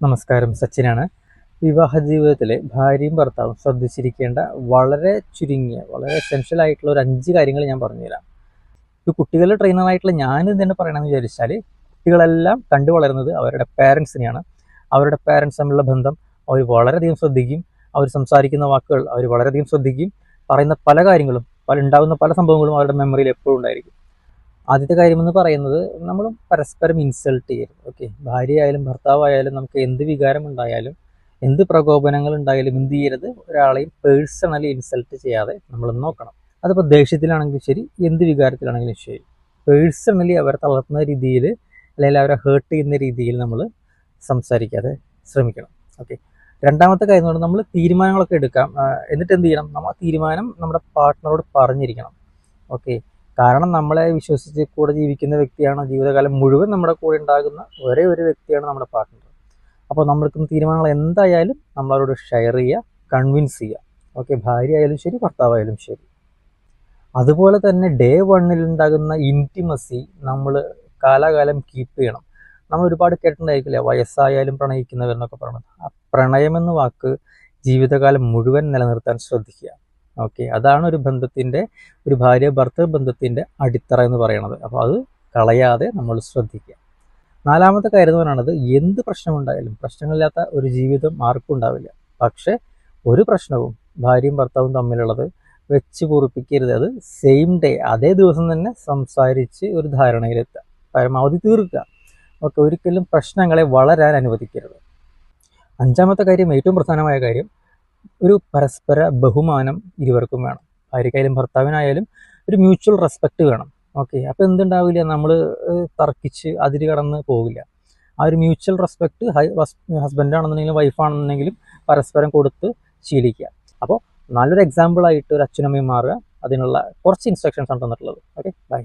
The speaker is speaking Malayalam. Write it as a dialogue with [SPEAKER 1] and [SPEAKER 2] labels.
[SPEAKER 1] നമസ്കാരം സച്ചിനാണ്. വിവാഹ ജീവിതത്തിലെ ഭാര്യയും ഭർത്താവും ശ്രദ്ധിച്ചിരിക്കേണ്ട വളരെ ചുരുങ്ങിയ വളരെ എസെൻഷ്യൽ ആയിട്ടുള്ള ഒരു അഞ്ച് കാര്യങ്ങൾ ഞാൻ പറഞ്ഞുതരാം. ഒരു കുട്ടികളുടെ ട്രെയിനറായിട്ടുള്ള ഞാൻ തന്നെ പറയണമെന്ന് വിചാരിച്ചാൽ കുട്ടികളെല്ലാം കണ്ടു വളരുന്നത് അവരുടെ പാരൻസിനെയാണ് അവരുടെ പാരൻസ് തമ്മിലുള്ള ബന്ധം അവർ വളരെയധികം ശ്രദ്ധിക്കും. അവർ സംസാരിക്കുന്ന വാക്കുകൾ അവർ വളരെയധികം ശ്രദ്ധിക്കും. പറയുന്ന പല കാര്യങ്ങളും പല ഉണ്ടാകുന്ന പല സംഭവങ്ങളും അവരുടെ മെമ്മറിയിൽ എപ്പോഴും ഉണ്ടായിരിക്കും. ആദ്യത്തെ കാര്യമെന്ന് പറയുന്നത് നമ്മൾ പരസ്പരം ഇൻസൾട്ട് ചെയ്യരുത്. ഓക്കെ ഭാര്യയായാലും ഭർത്താവായാലും നമുക്ക് എന്ത് വികാരം ഉണ്ടായാലും എന്ത് പ്രകോപനങ്ങൾ ഉണ്ടായാലും എന്ത് ചെയ്യരുത്? ഒരാളെയും പേഴ്സണലി ഇൻസൾട്ട് ചെയ്യാതെ നമ്മൾ നോക്കണം. അതിപ്പോൾ ദേഷ്യത്തിലാണെങ്കിലും ശരി എന്ത് വികാരത്തിലാണെങ്കിലും ശരി. പേഴ്സണലി അവരെ തളർത്തുന്ന രീതിയിൽ അല്ലെങ്കിൽ അവരെ ഹേർട്ട് ചെയ്യുന്ന രീതിയിൽ നമ്മൾ സംസാരിക്കാതെ ശ്രമിക്കണം. ഓക്കെ രണ്ടാമത്തെ കാര്യം എന്ന് നമ്മൾ തീരുമാനങ്ങളൊക്കെ എടുക്കാം. എന്നിട്ട് എന്ത് ചെയ്യണം? നമ്മൾ തീരുമാനം നമ്മുടെ പാർട്ട്ണറോട് പറഞ്ഞിരിക്കണം. ഓക്കെ കാരണം നമ്മളെ വിശ്വസിച്ച് കൂടെ ജീവിക്കുന്ന വ്യക്തിയാണ് ജീവിതകാലം മുഴുവൻ നമ്മുടെ കൂടെ ഉണ്ടാകുന്ന ഒരേ ഒരു വ്യക്തിയാണ് നമ്മുടെ പാർട്ട്ണർ അപ്പോൾ നമ്മൾക്കും തീരുമാനങ്ങൾ എന്തായാലും നമ്മളവരോട് ഷെയർ ചെയ്യുക കൺവിൻസ് ചെയ്യുക. ഓക്കെ ഭാര്യ ആയാലും ശരി ഭർത്താവായാലും ശരി. അതുപോലെ തന്നെ ഡേ വണ്ണിൽ ഉണ്ടാകുന്ന ഇന്റിമസി നമ്മൾ കാലാകാലം കീപ്പ് ചെയ്യണം. നമ്മൾ ഒരുപാട് കേട്ടിട്ടുണ്ടായിരിക്കില്ല? വയസ്സായാലും പ്രണയിക്കുന്നവരെന്നൊക്കെ പറയുന്നത് ആ പ്രണയമെന്ന വാക്ക് ജീവിതകാലം മുഴുവൻ നിലനിർത്താൻ ശ്രദ്ധിക്കുക. ഓക്കെ. അതാണ് ഒരു ബന്ധത്തിന്റെ ഒരു ഭാര്യ ഭർത്തൃ ബന്ധത്തിന്റെ അടിത്തറ എന്ന് പറയുന്നത്. അപ്പോൾ അത് കളയാതെ നമ്മൾ ശ്രദ്ധിക്കുക. നാലാമത്തെ കാര്യം എന്ന് പറയുന്നത് എന്ത് പ്രശ്നമുണ്ടായാലും പ്രശ്നങ്ങളില്ലാത്ത ഒരു ജീവിതം ആർക്കും ഉണ്ടാവില്ല. പക്ഷേ ഒരു പ്രശ്നവും ഭാര്യയും ഭർത്താവും തമ്മിലുള്ളത് വെച്ച് പൊറിപ്പിക്കരുത്. അത് സെയിം ഡേ അതേ ദിവസം തന്നെ സംസാരിച്ച് ഒരു ധാരണയിലെത്തുക. പരമാവധി തീർക്കുക. ഒക്കെ ഒരിക്കലും പ്രശ്നങ്ങളെ വളരാൻ അനുവദിക്കരുത്. അഞ്ചാമത്തെ കാര്യം ഏറ്റവും പ്രധാനമായ കാര്യം ഒരു പരസ്പര ബഹുമാനം ഇരുവർക്കും വേണം. ഭാര്യക്കായാലും ഭർത്താവിനായാലും ഒരു മ്യൂച്വൽ റെസ്പെക്റ്റ് വേണം. ഓക്കെ അപ്പോൾ എന്തുണ്ടാവില്ല? നമ്മൾ തർക്കിച്ച് അതിര് കടന്ന് പോകില്ല ആ ഒരു മ്യൂച്വൽ റെസ്പെക്റ്റ് ഹസ്ബൻഡ് ആണെന്നുണ്ടെങ്കിലും വൈഫാണെന്നുണ്ടെങ്കിലും പരസ്പരം കൊടുത്ത് ശീലിക്കുക. അപ്പോൾ നല്ലൊരു എക്സാമ്പിളായിട്ട് ഒരു അച്ഛനമ്മയും മാറുക. അതിനുള്ള കുറച്ച് ഇൻസ്ട്രക്ഷൻസ് ആണ് തന്നിട്ടുള്ളത്. Okay bye